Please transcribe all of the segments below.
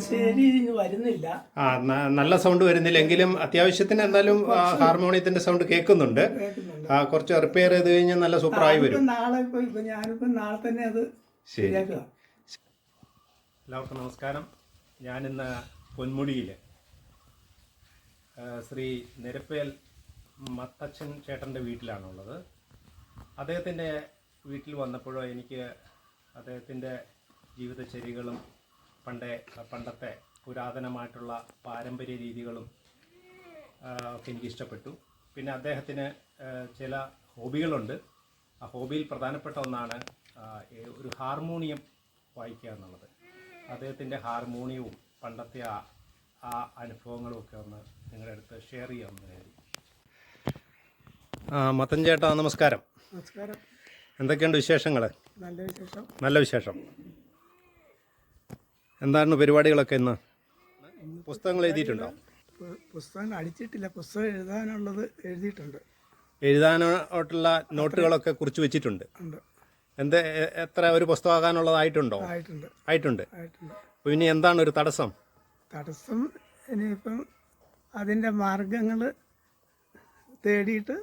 ശരി വരുന്നില്ല. ആ നല്ല സൗണ്ട് വരുന്നില്ലെങ്കിലും അത്യാവശ്യത്തിന് എന്തായാലും ആ, ഹാർമോണിയത്തിന്റെ സൗണ്ട് കേൾക്കുന്നുണ്ട്. കുറച്ച് റിപ്പയർ ചെയ്ത് കഴിഞ്ഞാൽ നല്ല സൂപ്പറായി വരും. നാളെ ഞാനിപ്പോ നാളെ തന്നെ അത് ശരി. എല്ലാവർക്കും നമസ്കാരം. ഞാനിന്ന് പൊന്മുടിയിൽ ശ്രീ നിരപ്പേൽ മത്തച്ഛൻ ചേട്ടന്റെ വീട്ടിലാണുള്ളത്. അദ്ദേഹത്തിന്റെ വീട്ടിൽ വന്നപ്പോഴോ എനിക്ക് അദ്ദേഹത്തിന്റെ ജീവിതചര്യകളും പണ്ടേ പണ്ടത്തെ പുരാതനമായിട്ടുള്ള പാരമ്പര്യ രീതികളും ഒക്കെ എനിക്ക് ഇഷ്ടപ്പെട്ടു പിന്നെ അദ്ദേഹത്തിന് ചില ഹോബികളുണ്ട്. ആ ഹോബിയിൽ പ്രധാനപ്പെട്ട ഒന്നാണ് ഒരു ഹാർമോണിയം വായിക്കുക എന്നുള്ളത്. അദ്ദേഹത്തിന്റെ ഹാർമോണിയവും പണ്ടത്തെ ആ ആ അനുഭവങ്ങളും ഒക്കെ ഒന്ന് നിങ്ങളുടെ അടുത്ത് ഷെയർ ചെയ്യാമെന്ന് കരുതി ആ മത്തൻ ചേട്ടാ നമസ്കാരം. നമസ്കാരം. എന്തൊക്കെയുണ്ട് വിശേഷങ്ങൾ നല്ല വിശേഷം. നല്ല വിശേഷം. എന്താണ് പരിപാടികളൊക്കെ ഇന്ന്? പുസ്തകങ്ങൾ എഴുതിയിട്ടുണ്ടോ? പുസ്തകങ്ങൾ പുസ്തകം അടിച്ചിട്ടില്ല. പുസ്തകം എഴുതാനുള്ളത് എഴുതിയിട്ടുണ്ട്. എഴുതാനായിട്ടുള്ള നോട്ടുകളൊക്കെ കുറിച്ച് വെച്ചിട്ടുണ്ട്. ഉണ്ട്. എന്ത് എത്ര ഒരു പുസ്തകമാകാനുള്ളതായിട്ടുണ്ടോ? ആയിട്ടുണ്ട്. ആയിട്ടുണ്ട്. ആയിട്ടുണ്ട്. അപ്പോൾ ഇനി എന്താണ് ഒരു തടസ്സം? തടസ്സം ഇനിയിപ്പം അതിന്റെ മാർഗങ്ങൾ തേടിയിട്ട്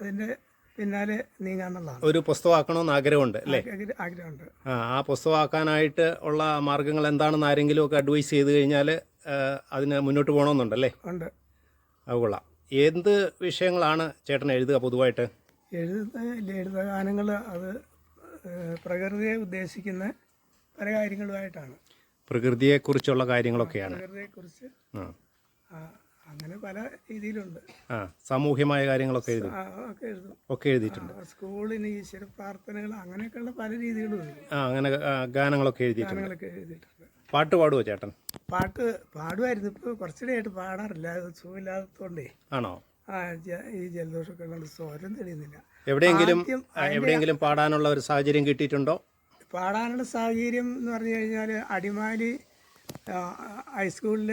അതിന്റെ പിന്നാലെ നീങ്ങാന്നുള്ളതാണ്. ഒരു പുസ്തകമാക്കണമെന്ന് ആഗ്രഹമുണ്ട് അല്ലേ? ആഗ്ര- ആഗ്രഹമുണ്ട്. ആ ആ പുസ്തകമാക്കാനായിട്ട് ഉള്ള മാർഗങ്ങൾ എന്താണെന്ന് ആരെങ്കിലും ഒക്കെ അഡ്വൈസ് ചെയ്ത് കഴിഞ്ഞാൽ അതിന് മുന്നോട്ട് പോകണമെന്നുണ്ടല്ലേ ഉണ്ട്. അത് കൊള്ളാം. എന്ത് വിഷയങ്ങളാണ് ചേട്ടൻ എഴുതുക പൊതുവായിട്ട്? എഴുതുന്ന ലളിതഗാനങ്ങൾ അത് പ്രകൃതിയെ ഉദ്ദേശിക്കുന്ന പല കാര്യങ്ങളുമായിട്ടാണ്. പ്രകൃതിയെക്കുറിച്ചുള്ള കാര്യങ്ങളൊക്കെയാണ്. പ്രകൃതിയെക്കുറിച്ച് അങ്ങനെ പല രീതിയിലുണ്ട്. ആ സാമൂഹ്യമായ കാര്യങ്ങളൊക്കെ എഴുതും. ഒക്കെ എഴുതും. ഒക്കെ എഴുതിയിട്ടുണ്ട്. സ്കൂളിന് ഈശ്വര പ്രാർത്ഥനകൾ അങ്ങനെയൊക്കെയുള്ള പല രീതികളും ആ അങ്ങനെ ആ, ഗാനങ്ങളൊക്കെ എഴുതിയിട്ടുണ്ട്. എഴുതിയിട്ടുണ്ട്. പാട്ട് പാടുവോ ചേട്ടൻ? പാട്ട് പാടുമായിരുന്നു. ഇപ്പോൾ കുറച്ചിടെയായിട്ട് പാടാറില്ല. അത് സുഖമില്ലാത്തതുകൊണ്ടേ. ആണോ? ഈ ജലദോഷമൊക്കെ കൊണ്ട് സ്വരം തെളിയുന്നില്ല. എവിടെയെങ്കിലും എവിടെയെങ്കിലും പാടാനുള്ള ഒരു സാഹചര്യം കിട്ടിയിട്ടുണ്ടോ? പാടാനുള്ള സാഹചര്യം എന്ന് പറഞ്ഞു കഴിഞ്ഞാൽ അടിമാലി ഹൈസ്കൂളിൽ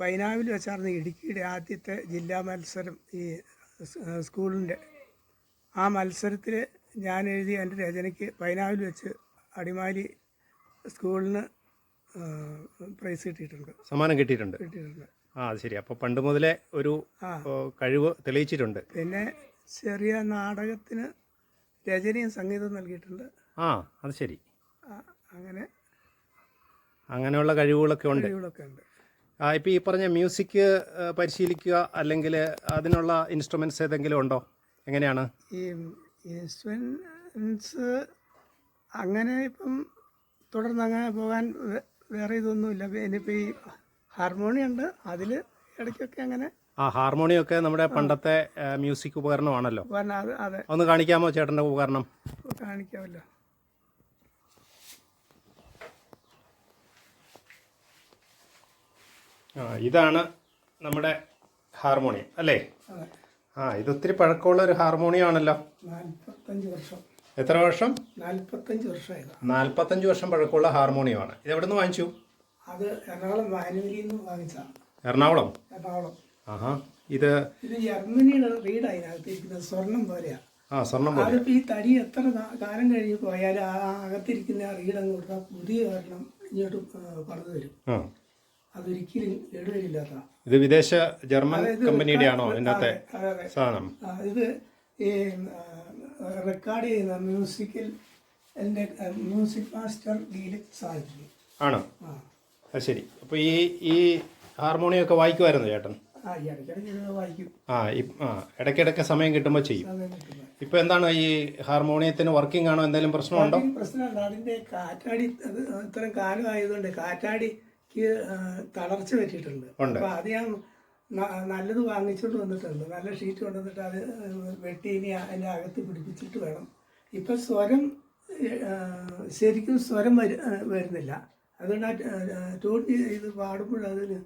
പൈനാവിൽ വെച്ചായിരുന്നു ഇടുക്കിയുടെ ആദ്യത്തെ ജില്ലാ മത്സരം ഈ സ്കൂളിന്റെ ആ മത്സരത്തിൽ ഞാൻ എഴുതി എന്റെ രചനയ്ക്ക് പൈനാവിൽ വെച്ച് അടിമാലി സ്കൂളിന് പ്രൈസ് കിട്ടിയിട്ടുണ്ട്. സമ്മാനം കിട്ടിയിട്ടുണ്ട്. കിട്ടിയിട്ടുണ്ട്. ആ അത് ശരി. അപ്പോൾ പണ്ട് മുതലേ ഒരു. കഴിവ് തെളിയിച്ചിട്ടുണ്ട്. പിന്നെ ചെറിയ നാടകത്തിന് രചനയും സംഗീതം നൽകിയിട്ടുണ്ട്. ആ അത് ശരി. അങ്ങനെ അങ്ങനെയുള്ള കഴിവുകളൊക്കെ ഉണ്ട്. കഴിവുകളൊക്കെ ഉണ്ട്. ആ ഇപ്പം ഈ പറഞ്ഞ മ്യൂസിക് പരിശീലിക്കുക അല്ലെങ്കിൽ അതിനുള്ള ഇൻസ്ട്രുമെന്റ്സ് ഏതെങ്കിലും ഉണ്ടോ? എങ്ങനെയാണ്? ഈ ഇൻസ്ട്രുമെൻസ് അങ്ങനെ ഇപ്പം തുടർന്ന് അങ്ങനെ പോകാൻ വേറെ ഇതൊന്നുമില്ല. ഇനിയിപ്പോൾ ഈ ഹാർമോണിയം ഉണ്ട്. അതിൽ ഇടയ്ക്കൊക്കെ അങ്ങനെ ആ ഹാർമോണിയം ഒക്കെ നമ്മുടെ പണ്ടത്തെ മ്യൂസിക് ഉപകരണമാണല്ലോ. പറഞ്ഞാൽ അത് അതെ. ഒന്ന് കാണിക്കാമോ ചേട്ടന്റെ ഉപകരണം? കാണിക്കാമല്ലോ. ആ ഇതാണ് നമ്മുടെ ഹാർമോണിയം അല്ലേ? അതെ. ആ ഇത് ഒത്തിരി പഴക്കമുള്ള ഒരു ഹാർമോണിയം ആണല്ലോ നാൽപ്പത്തഞ്ച് വർഷം. എത്ര വർഷം? നാൽപ്പത്തഞ്ച് വർഷമായതാണ് നാൽപ്പത്തഞ്ച് വർഷം പഴക്കമുള്ള ഹാർമോണിയമാണ് ഇത് എവിടെ നിന്ന് വാങ്ങിച്ചു? അത് എറണാകുളം മാനുവലിയിൽ നിന്ന് വാങ്ങിച്ചതാണ് എറണാകുളം? എറണാകുളം. ആഹാ. ഇത് ഇത് ജർമ്മനിയുടെ റീഡ് അതിനകത്തിരിക്കുന്നത് സ്വർണം പോലെയാണ് ആ സ്വർണം പോലെ അതിപ്പോൾ ഈ തടി എത്ര കാലം കഴിഞ്ഞ് പോയാലും ആ അകത്തിരിക്കുന്ന ആ റീഡ് അങ്ങ് കൊടുത്താൽ പുതിയ ഒരെണ്ണം ഇങ്ങോട്ട് പറഞ്ഞു തരും. ആ. അതൊരിക്കലും കേടുവരില്ലാത്ത ഇത് വിദേശ ജർമ്മൻ കമ്പനിയുടെ ആണോ അതെ സാധനം? ഇത് ഈ റെക്കോർഡ് ചെയ്യുന്ന മ്യൂസിക്കൽ എന്റെ മ്യൂസിക് മാസ്റ്റർ ഡീലക്സ് ആയിരുന്നു ആണോ? ആ. അത് ശരി. അപ്പോൾ ഈ ഈ ഹാർമോണിയം ഒക്കെ വായിക്കുമായിരുന്നു ചേട്ടൻ? ആ ആ ഇടയ്ക്കിടയ്ക്ക് സമയം കിട്ടുമ്പോൾ ചെയ്യും. ഇപ്പോൾ എന്താണ് ഈ ഹാർമോണിയത്തിന് വർക്കിംഗ് ആണോ എന്തെങ്കിലും പ്രശ്നമുണ്ടോ? പ്രശ്നമുണ്ട് അതിന്റെ കാറ്റാടി ഇത്രയും കാലം ആയതുകൊണ്ട് കാറ്റാടിക്ക് തളർച്ച പറ്റിയിട്ടുണ്ട്. ഉണ്ട്. അപ്പോൾ അത് ഞാൻ നല്ലത് വാങ്ങിച്ചുകൊണ്ട് വന്നിട്ടുണ്ട്. നല്ല ഷീറ്റ് കൊണ്ടുവന്നിട്ട് അത് വെട്ടി ഇനി അതിന്റെ അകത്ത് പിടിപ്പിച്ചിട്ട് വേണം. ഇപ്പൊ സ്വരം ശരിക്കും സ്വരം വരുന്നില്ല. അതുകൊണ്ട് ആ ട്യൂൺ ചെയ്ത് പാടുമ്പോൾ അതിന്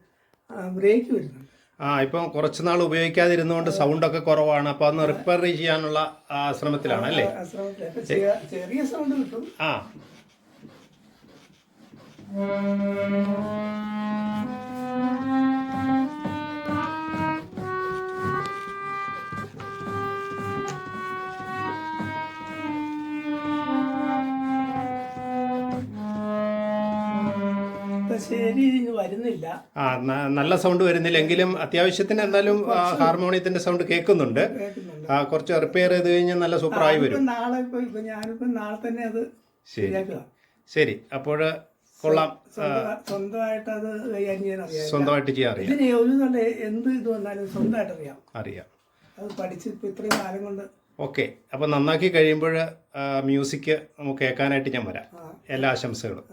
ബ്രേക്ക് വരുന്നുണ്ട്. ആ ഇപ്പം കുറച്ച് നാൾ ഉപയോഗിക്കാതിരുന്നുകൊണ്ട് സൗണ്ടൊക്കെ കുറവാണ്. അപ്പോൾ അന്ന് റിപ്പയർ ചെയ്യാനുള്ള ശ്രമത്തിലാണ് അല്ലേ? ചെറിയ സൗണ്ട് കിട്ടും. ആ. വരുന്നില്ല. ആ നല്ല സൗണ്ട് വരുന്നില്ലെങ്കിലും അത്യാവശ്യത്തിന് എന്തായാലും ഹാർമോണിയത്തിന്റെ സൗണ്ട് കേൾക്കുന്നുണ്ട്. കുറച്ച് റിപ്പയർ ചെയ്ത് കഴിഞ്ഞാൽ നല്ല സൂപ്പറായി ആയി വരും. നാളെ ഞാനിപ്പോ നാളെ തന്നെ അത് ശരി. ശരിയാക്കുക. ശരി അപ്പോൾ കൊള്ളാം. സ്വന്തമായിട്ട് അത് കൈകാര്യം ചെയ്യാൻ അറിയാം സ്വന്തമായിട്ട് ചെയ്യാൻ അറിയാം. ഇതിന് ഒരു നല്ല എന്ത് ഇത് വന്നാലും സ്വന്തമായിട്ട് അറിയാം. അറിയാം. അത് പഠിച്ച് ഇപ്പൊ ഇത്രയും കാലം കൊണ്ട് ഓക്കെ അപ്പോൾ നന്നാക്കി കഴിയുമ്പോൾ മ്യൂസിക് നമുക്ക് കേൾക്കാനായിട്ട് ഞാൻ വരാം. എല്ലാ ആശംസകളും.